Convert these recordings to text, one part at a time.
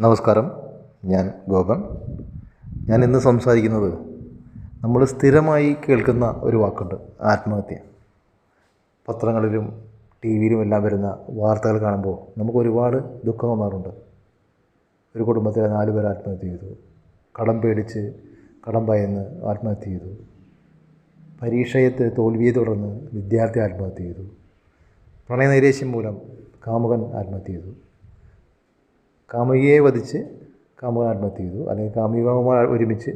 നമസ്കാരം. ഞാൻ ഗോപൻ. ഞാൻ ഇന്ന് സംസാരിക്കുന്നത് നമ്മൾ സ്ഥിരമായി കേൾക്കുന്ന ഒരു വാക്കുണ്ട് ആത്മഹത്യ. പത്രങ്ങളിലും ടി വിയിലും എല്ലാം വരുന്ന വാർത്തകൾ കാണുമ്പോൾ നമുക്ക് ഒരുപാട് ദുഃഖം തോന്നാറുണ്ട്. ഒരു കുടുംബത്തിലെ നാല് പേർ ആത്മഹത്യ ചെയ്തു. കടം പേടിച്ച് കടം ഭയന്ന് ആത്മഹത്യ ചെയ്തു. പരീക്ഷയത്ത് തോൽവിയെ തുടർന്ന് വിദ്യാർത്ഥി ആത്മഹത്യ ചെയ്തു. പ്രണയനൈരേശ്യം മൂലം കാമുകൻ ആത്മഹത്യ ചെയ്തു. കാമുകിയെ വധിച്ച് കാമുകൻ ആത്മഹത്യ ചെയ്തു. അല്ലെങ്കിൽ കാമുകന്മാർ ഒരുമിച്ച്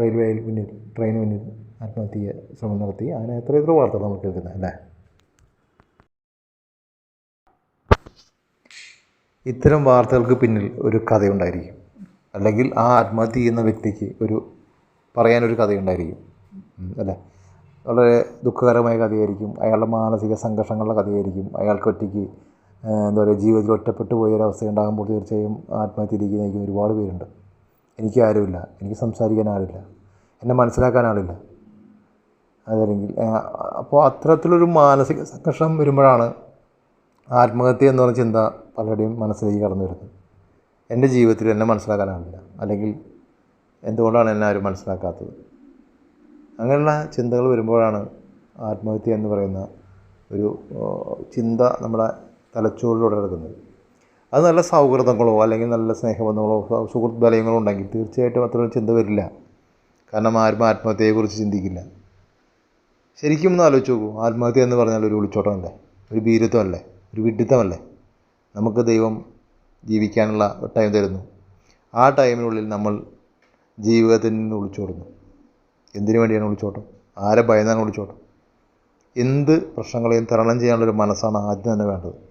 റെയിൽവേയിൽ മുന്നിൽ ട്രെയിന് മുന്നിൽ ആത്മഹത്യ ശ്രമം നടത്തി. അങ്ങനെ എത്ര എത്ര വാർത്തകൾ നമ്മൾ കേൾക്കുന്നത് അല്ലേ? ഇത്തരം വാർത്തകൾക്ക് പിന്നിൽ ഒരു കഥയുണ്ടായിരിക്കും. അല്ലെങ്കിൽ ആ ആത്മഹത്യ ചെയ്യുന്ന വ്യക്തിക്ക് ഒരു പറയാനൊരു കഥയുണ്ടായിരിക്കും അല്ലേ? വളരെ ദുഃഖകരമായ കഥയായിരിക്കും. അയാളുടെ മാനസിക സംഘർഷങ്ങളുടെ കഥയായിരിക്കും. അയാൾക്ക് ഒറ്റയ്ക്ക് എന്താ പറയുക ജീവിതത്തിൽ ഒറ്റപ്പെട്ടു പോയ ഒരവസ്ഥ ഉണ്ടാകുമ്പോൾ തീർച്ചയായും ആത്മഹത്യയിലേക്ക് നയിക്കുന്ന ഒരുപാട് പേരുണ്ട്. എനിക്ക് ആരുമില്ല. എനിക്ക് സംസാരിക്കാൻ ആളില്ല എന്നെ മനസ്സിലാക്കാൻ ആളില്ല അതല്ലെങ്കിൽ അപ്പോൾ അത്തരത്തിലൊരു മാനസിക സംഘർഷം വരുമ്പോഴാണ് ആത്മഹത്യ എന്ന് പറഞ്ഞ ചിന്ത പലരുടെയും മനസ്സിലേക്ക് കടന്നു വരുന്നത്. എന്റെ ജീവിതത്തിൽ എന്നെ മനസ്സിലാക്കാൻ ആളില്ല അല്ലെങ്കിൽ എന്തുകൊണ്ടാണ് എന്നെ ആരും മനസ്സിലാക്കാത്തത്? അങ്ങനെയുള്ള ചിന്തകൾ വരുമ്പോഴാണ് ആത്മഹത്യ എന്ന് പറയുന്ന ഒരു ചിന്ത നമ്മുടെ തലച്ചോറിലൂടെ നടക്കുന്നത് അത് നല്ല സൗഹൃദങ്ങളോ അല്ലെങ്കിൽ നല്ല സ്നേഹബന്ധങ്ങളോ സുഹൃത്ത് ബലയങ്ങളോ ഉണ്ടെങ്കിൽ തീർച്ചയായിട്ടും അത്രയും ചിന്ത വരില്ല. കാരണം ആരും ആത്മഹത്യയെക്കുറിച്ച് ചിന്തിക്കില്ല. ശരിക്കും ഒന്ന് ആലോചിച്ച് നോക്കൂ. ആത്മഹത്യ എന്ന് പറഞ്ഞാൽ ഒരു ഒളിച്ചോട്ടമല്ലേ ഒരു ഭീരുത്വമല്ലേ? ഒരു വിഡിത്തമല്ലേ നമുക്ക് ദൈവം ജീവിക്കാനുള്ള ടൈം തരുന്നു. ആ ടൈമിനുള്ളിൽ നമ്മൾ ജീവിതത്തിൽ നിന്ന് ഒളിച്ചോടുന്നു എന്തിനു വേണ്ടിയാണ് ഒളിച്ചോട്ടം ആരെ ഭയന്നാണ് ഒളിച്ചോട്ടം എന്ത് പ്രശ്നങ്ങളെയും തരണം ചെയ്യാനുള്ളൊരു മനസ്സാണ് ആദ്യം തന്നെ വേണ്ടത്.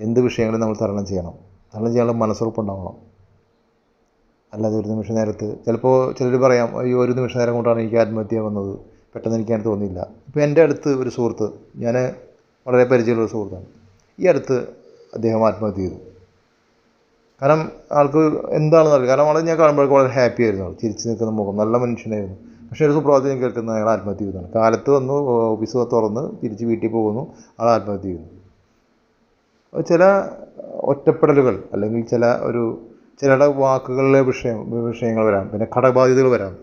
എന്ത് വിഷയങ്ങളും നമ്മൾ തരണം ചെയ്യണം. തരണം ചെയ്യാനുള്ള മനസ്സുറപ്പുണ്ടാവണം. അല്ലാതെ ഒരു നിമിഷ നേരത്ത് ചിലപ്പോൾ ചിലർ പറയാം ഈ ഒരു നിമിഷ നേരം കൊണ്ടാണ് എനിക്ക് ആത്മഹത്യ വന്നത്. പെട്ടെന്ന് എനിക്കങ്ങനെ തോന്നിയില്ല. ഇപ്പോൾ എന്റെ അടുത്ത് ഒരു സുഹൃത്ത് ഞാൻ വളരെ പരിചയമുള്ള ഒരു സുഹൃത്താണ്. ഈ അടുത്ത് അദ്ദേഹം ആത്മഹത്യ ചെയ്തു. കാരണം ആൾക്ക് എന്താണെന്ന് അറിയില്ല. കാരണം വളരെ ഞാൻ കാണുമ്പോഴേക്കും വളരെ ഹാപ്പി ആയിരുന്നു ആൾ ചിരിച്ച് നിൽക്കുന്ന മുഖം നല്ല മനുഷ്യനായിരുന്നു. പക്ഷേ ഒരു സുപ്രഭാതത്തിൽ കേൾക്കുന്ന അയാൾ ആത്മഹത്യ ചെയ്തതാണ്. കാലത്ത് വന്നു ഓഫീസ് തുറന്ന് തിരിച്ച് വീട്ടിൽ പോകുന്നു ആൾ ആത്മഹത്യ ചെയ്യുന്നു ചില ഒറ്റപ്പെടലുകൾ അല്ലെങ്കിൽ ചില ഒരു ചിലരുടെ വാക്കുകളിലെ വിഷയം വിഷയങ്ങൾ വരാം. പിന്നെ കടബാധ്യതകൾ വരാം.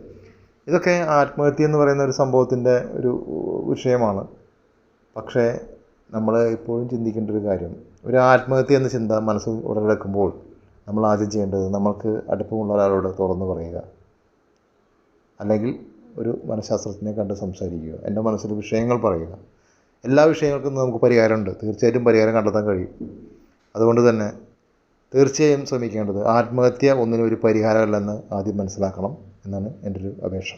ഇതൊക്കെ ആത്മഹത്യ എന്ന് പറയുന്ന ഒരു സംഭവത്തിന്റെ ഒരു വിഷയമാണ്. പക്ഷേ നമ്മൾ എപ്പോഴും ചിന്തിക്കേണ്ട ഒരു കാര്യം ഒരു ആത്മഹത്യ എന്ന ചിന്ത മനസ്സിൽ ഉടലെടുക്കുമ്പോൾ നമ്മൾ ആദ്യം ചെയ്യേണ്ടത് നമ്മൾക്ക് അടുപ്പമുള്ള ഒരാളോട് തുറന്ന് പറയുക. അല്ലെങ്കിൽ ഒരു മനഃശാസ്ത്രജ്ഞനെ കണ്ട് സംസാരിക്കുക. എന്റെ മനസ്സിൽ വിഷയങ്ങൾ പറയുക. എല്ലാ വിഷയങ്ങൾക്കും നമുക്ക് പരിഹാരമുണ്ട്. തീർച്ചയായിട്ടും പരിഹാരം കണ്ടെത്താൻ കഴിയും. അതുകൊണ്ട് തന്നെ തീർച്ചയായും ശ്രമിക്കേണ്ടത് ആത്മഹത്യ ഒന്നിനും ഒരു പരിഹാരമല്ലെന്ന് ആദ്യം മനസ്സിലാക്കണം എന്നാണ് എന്റെ ഒരു അപേക്ഷ.